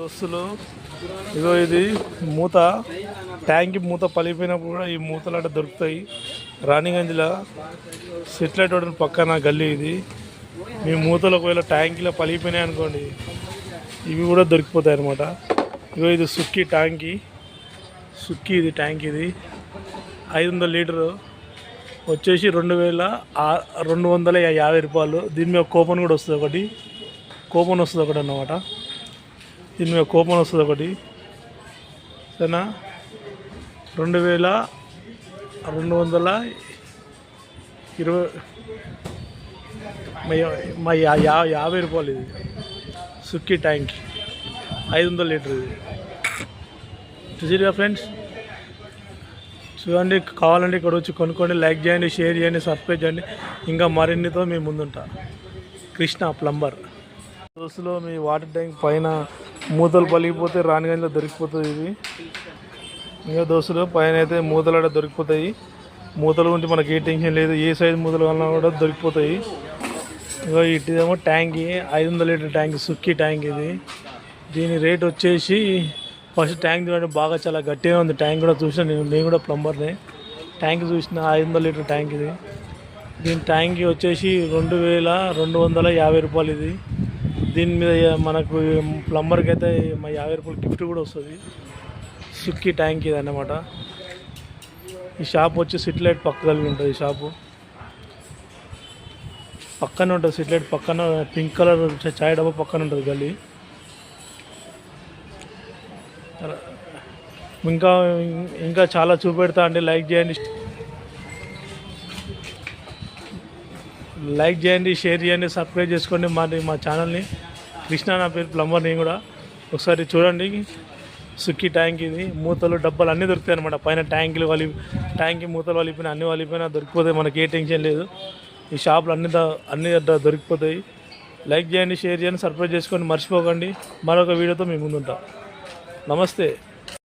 దోస్తులు. ఇదో ఇది మూత. ట్యాంక్ మూత పలిపోయినప్పుడు కూడా ఈ మూతలు అంటే దొరుకుతాయి. రాణిగంజ్లో సెటిలైట్ రోడ్ పక్కన గల్లీ ఇది. మీ మూతలు ఒకవేళ ట్యాంకీలో పలిపోయినాయి అనుకోండి ఇవి కూడా దొరికిపోతాయి అనమాట ఇగో ఇది సుక్కి ట్యాంకీ. సుక్కి ఇది ట్యాంక్ ఇది. ఐదు వందల లీటరు. వచ్చేసి రెండు వేల రెండు వందల యాభై రూపాయలు. దీని మీద కూపన్ కూడా వస్తుంది ఒకటి. కూపన్ వస్తుంది ఒకటి అన్నమాట. దీని మీద కూపన్ వస్తుంది ఒకటి. సరేనా? రెండు వేల రెండు వందల ఇరవై మా యా- యాభై రూపాయలు ఇది. సుక్కి ట్యాంక్. ఐదు వందల లీటర్ ఇది. చూసిగా ఫ్రెండ్స్? చూడండి కావాలంటే ఇక్కడ వచ్చి కొనుక్కోండి లైక్ చేయండి షేర్ చేయండి సబ్స్క్రైబ్ చేయండి. ఇంకా మరిన్నితో మీ ముందుంటా. కృష్ణ ప్లంబర్. దోస్తులో మీ వాటర్ ట్యాంక్ పైన మూతలు పలిగిపోతే రాణిగంజలో దొరికిపోతుంది ఇది ఇంకా దోస్తులు పైన అయితే మూతలు అక్కడ దొరికిపోతాయి. మూతలు ఉంటే మనకి ఏ టెన్షన్ లేదు ఏ సైజు మూతలు కావాలన్నా కూడా దొరికిపోతాయి. ఇంకా ఇటుదేమో ట్యాంక్ ఐదు వందల లీటర్ ట్యాంక్ సుక్కి ట్యాంక్ ఇది. దీని రేట్ వచ్చేసి ఫస్ట్ ట్యాంక్ చూడండి బాగా చాలా గట్టిగా ఉంది. ట్యాంక్ కూడా చూసిన నేను నేను కూడా ప్లంబర్ని. ట్యాంక్ చూసిన ఐదు వందల లీటర్ ట్యాంక్ ఇది. దీని ట్యాంక్ వచ్చేసి రెండు వేల రెండు వందల యాభై రూపాయలు ఇది. దీని మీద మనకు ప్లంబర్కి అయితే మా యాభై రూపాయలు గిఫ్ట్ కూడా వస్తుంది. సుక్కి ట్యాంక్ ఇది అన్నమాట. ఈ షాప్ వచ్చి సిట్లైట్ పక్క కలిగి ఉంటుంది ఈ షాపు. పక్కన ఉంటుంది సిట్లైట్ పక్కన పింక్ కలర్ చాయ్ డబ్బా పక్కన ఉంటుంది గల్లీ. ఇంకా ఇంకా చాలా చూపెడతా అండి లైక్ చేయండి లైక్ చేయండి షేర్ చేయండి సబ్స్క్రైబ్ చేసుకోండి మరి మా ఛానల్ని. కృష్ణ నా పేరు ప్లంబర్ నేను కూడా. ఒకసారి చూడండి. సుక్కి ట్యాంక్ ఇది. మూతలు డబ్బాలు అన్నీ దొరుకుతాయి అనమాట పైన ట్యాంకులు వాలి ట్యాంక్ మూతలు వాలిపోయినా అన్ని వాలిపోయినా దొరికిపోతాయి. మనకి ఏ టెన్షన్ లేదు. ఈ షాపులు అన్ని అన్ని దొరికిపోతాయి. లైక్ చేయండి షేర్ చేయండి సర్ప్రైజ్ చేసుకోండి. మర్చిపోకండి. మరొక వీడియోతో మేము ముందుంటాం. నమస్తే.